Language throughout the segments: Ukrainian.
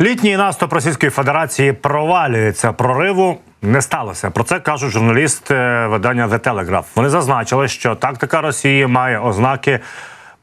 Літній наступ Російської Федерації провалюється. Прориву не сталося. Про це кажуть журналісти видання The Telegraph. Вони зазначили, що тактика Росії має ознаки.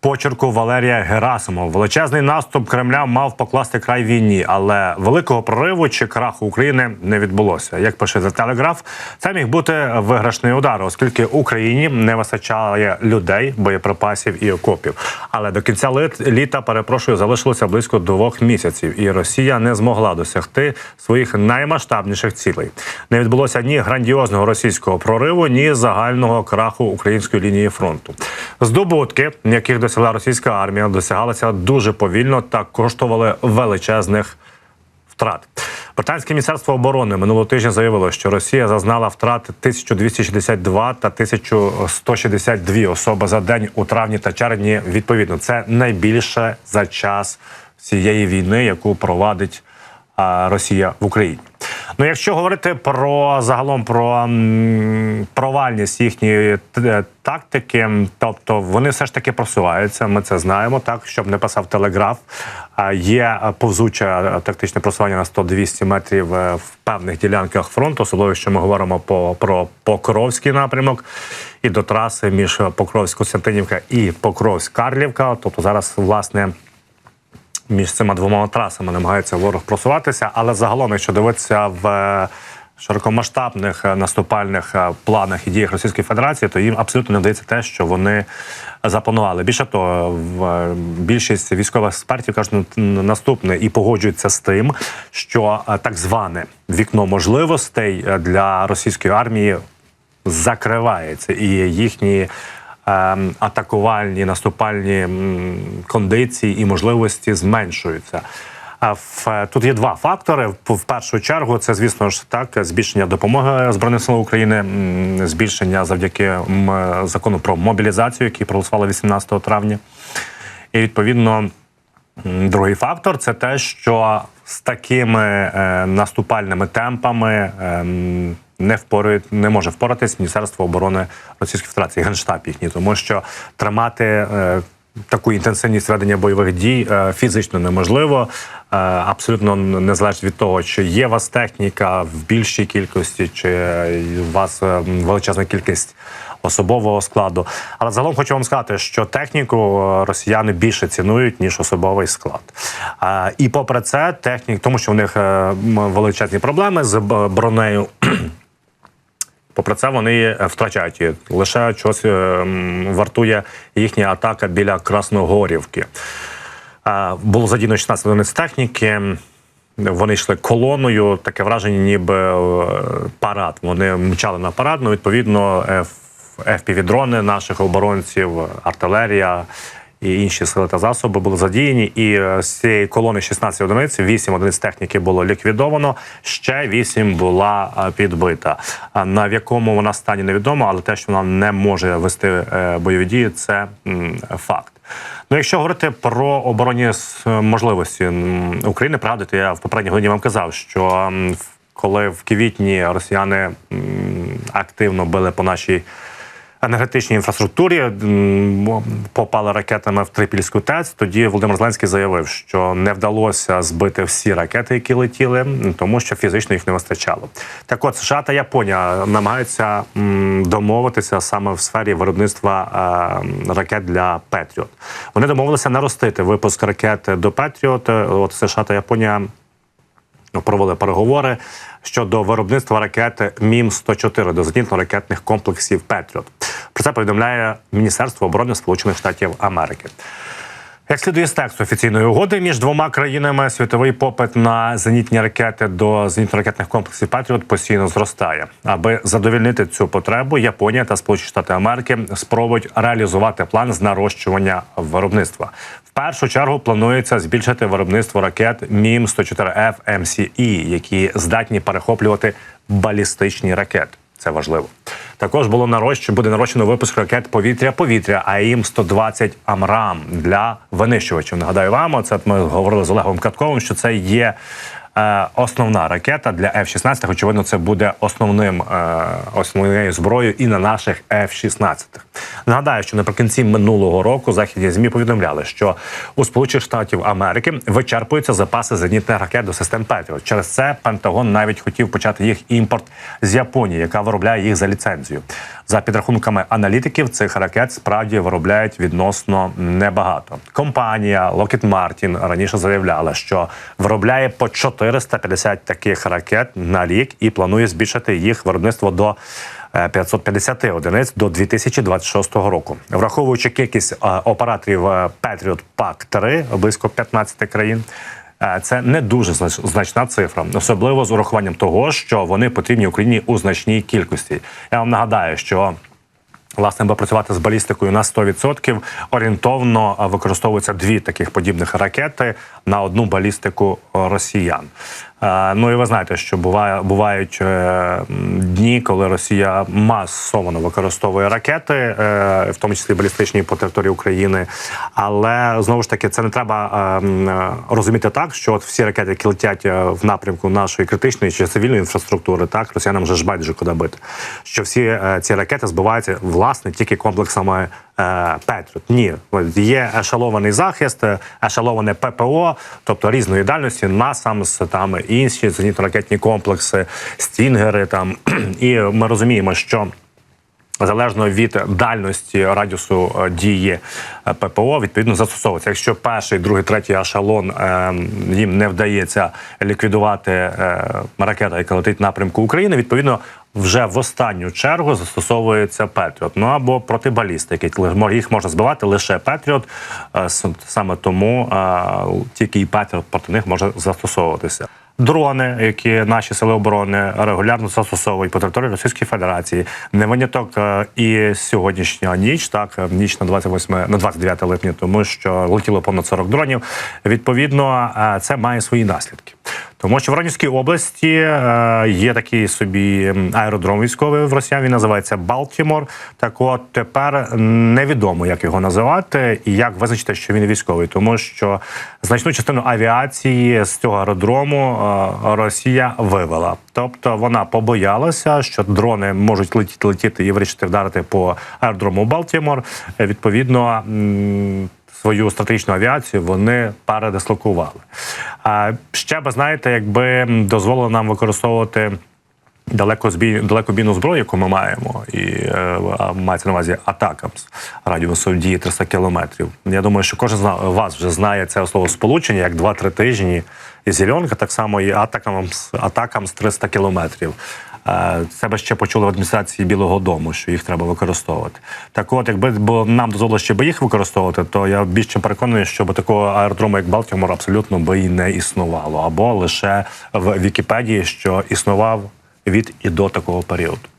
Почерку Валерія Герасимова. Величезний наступ Кремля мав покласти край війні, але великого прориву чи краху України не відбулося. Як пише The Telegraph, це міг бути виграшний удар, оскільки Україні не вистачає людей, боєприпасів і окопів. Але до кінця літа, перепрошую, залишилося близько двох місяців, і Росія не змогла досягти своїх наймасштабніших цілей. Не відбулося ні грандіозного російського прориву, ні загального краху української лінії фронту. Здобутки, яких досягла російська армія, досягалася дуже повільно та коштували величезних втрат. Британське міністерство оборони минулого тижня заявило, що Росія зазнала втрат 1262 та 1162 особи за день у травні та червні. Відповідно, це найбільше за час всієї війни, яку провадить Росія в Україні. Ну, якщо говорити про загалом про провальність їхньої тактики, тобто вони все ж таки просуваються. Ми це знаємо, так щоб не писав телеграф. Є е, повзуче е, тактичне просування на 100-200 метрів е, в певних ділянках фронту, особливо якщо ми говоримо по про Покровський напрямок і до траси між Покровськ-Костянтинівка і Покровськ-Карлівка. Тобто зараз власне між цими двома трасами намагається ворог просуватися, але загалом, якщо дивитися в е, широкомасштабних е, наступальних е, планах і діях Російської Федерації, то їм абсолютно не вдається те, що вони запланували. Більше того, більшість військових експертів кажуть наступне і погоджуються з тим, що так зване вікно можливостей для російської армії закривається, і їхні атакувальні наступальні кондиції і можливості зменшуються. Тут є два фактори. В першу чергу, це звісно ж так, збільшення допомоги збройним силам України, збільшення завдяки закону про мобілізацію, який проголосували 18 травня. І відповідно Другий фактор це те, що з такими е, наступальними темпами ем, не впорує, не може впоратись Міністерство оборони Російської Федерації, генштаб їхній, тому що тримати. Е, Таку інтенсивність ведення бойових дій е, фізично неможливо. Е, абсолютно не залежить від того, чи є у вас техніка в більшій кількості, чи у вас величезна кількість особового складу. Але загалом хочу вам сказати, що техніку росіяни більше цінують ніж особовий склад. І попри це, технік, тому що у них величезні проблеми з бронею. Попри це, вони е, втрачають її. Лише чогось е, вартує їхня атака біля Красногорівки. Е, Було задіяно 16 одиниць техніки. Вони йшли колоною. Таке враження, ніби парад. Вони мчали на парад. Ну, відповідно, FPV-дрони наших оборонців, артилерія і інші сили та засоби були задіяні. І е, з цієї колони 16 одиниць, 8 одиниць техніки було ліквідовано, ще 8 була е, підбита. На в якому вона стані невідомо, але те, що вона не може вести е, бойові дії, це факт. Ну, якщо говорити про оборонні можливості України, пригадуєте, я в попередній годині вам казав, що коли в квітні росіяни активно били по нашій енергетичній інфраструктурі, попали ракетами в Трипільську ТЕЦ, тоді Володимир Зеленський заявив, що не вдалося збити всі ракети, які летіли, тому що фізично їх не вистачало. Так от США та Японія намагаються домовитися саме в сфері виробництва е, ракет для Петріот. Вони домовилися наростити випуск ракет до Петріот. От США та Японія провели переговори щодо виробництва ракети Мім 104 до зенітно-ракетних комплексів Петріот. Про це повідомляє Міністерство оборони Сполучених Штатів Америки. Як слідує з тексту офіційної угоди між двома країнами, світовий попит на зенітні ракети до зенітно-ракетних комплексів Петріот постійно зростає. Аби задовільнити цю потребу, Японія та Сполучені Штати Америки спробують реалізувати план з нарощування виробництва. Першу чергу планується збільшити виробництво ракет Мім 104 f МСІ, які здатні перехоплювати балістичні ракети. Це важливо. Також було нарощ... буде нарощено випуск ракет повітря-повітря АІМ 120 Амрам для винищувачів. Нагадаю вам, це ми говорили з Олегом Катковим, що це є основна ракета для F-16. Очевидно, це буде основним е, основною зброєю і на наших F-16. Нагадаю, що наприкінці минулого року західні змі повідомляли, що у Сполучених Штатів Америки вичерпуються запаси зенітних ракет до систем Петріот. Через це Пентагон навіть хотів почати їх імпорт з Японії, яка виробляє їх за ліцензію. За підрахунками аналітиків, цих ракет справді виробляють відносно небагато. Компанія Lockheed Martin раніше заявляла, що виробляє по 450 таких ракет на рік і планує збільшити їх виробництво до е, 550 одиниць до 2026 року, враховуючи кількість е, операторів е, Patriot PAC-3, близько 15 країн. Е, Це не дуже значна цифра, особливо з урахуванням того, що вони потрібні Україні у значній кількості. Я вам нагадаю, що Власне, аби працювати з балістикою на 100%, орієнтовно а, використовуються дві таких подібних ракети на одну балістику росіян. Ну і ви знаєте, що буває бувають е, дні, коли Росія масово використовує ракети, е, в тому числі балістичні по території України. Але знову ж таки, це не треба е, розуміти так, що от всі ракети, які летять в напрямку нашої критичної чи цивільної інфраструктури, так росіянам вже ж байдуже куди бити. Що всі ці ракети збиваються власне тільки комплексами Петріот. Ні, є ешелований захист, е, ешеловане ППО, тобто різної дальності, насамс, там інші зенітно-ракетні комплекси, стінгери. Там і ми розуміємо, що. Залежно від дальності радіусу е, дії е, ППО, відповідно застосовується. Якщо перший, другий, третій ешелон е, їм не вдається ліквідувати е, ракета, яка летить в напрямку України, відповідно. Вже в останню чергу застосовується Петріот. Ну або протибалістики. Їх можна збивати лише Петріот. Е, Саме тому е, тільки і Петріот проти них може застосовуватися. Дрони, які наші сили оборони регулярно застосовують по території Російської Федерації, не виняток е, і сьогоднішня ніч, так ніч на 28, на 29 липня, тому що летіло понад 40 дронів. Відповідно, це має свої наслідки. Тому що в Ранівській області е, є такий собі аеродром військовий в Росіян. Він називається Балтімор. Так, от тепер невідомо, як його називати і як визначити, що він військовий, тому що значну частину авіації з цього аеродрому е, Росія вивела. Тобто вона побоялася, що дрони можуть летіти летіти і вирішити вдарити по аеродрому Балтімор. Е, Відповідно. Свою стратегічну авіацію вони передислокували. А ще би знаєте, якби дозволили нам використовувати. Далекобійну зброю, яку ми маємо, і е, мається на увазі атакамс радіусом дії 300 кілометрів. Я думаю, що кожен з вас вже знає це слово сполучення, як 2-3 тижні. І зеленка так само і атакамс, атакамс 300 кілометрів. Е, би ще почули в адміністрації Білого Дому, що їх треба використовувати. Так от, якби бо нам дозволили ще би їх використовувати, то я більш чим переконаний, що такого аеродрому, як Балтімор, абсолютно би і не існувало, або лише в Вікіпедії, що існував від і до такого періоду.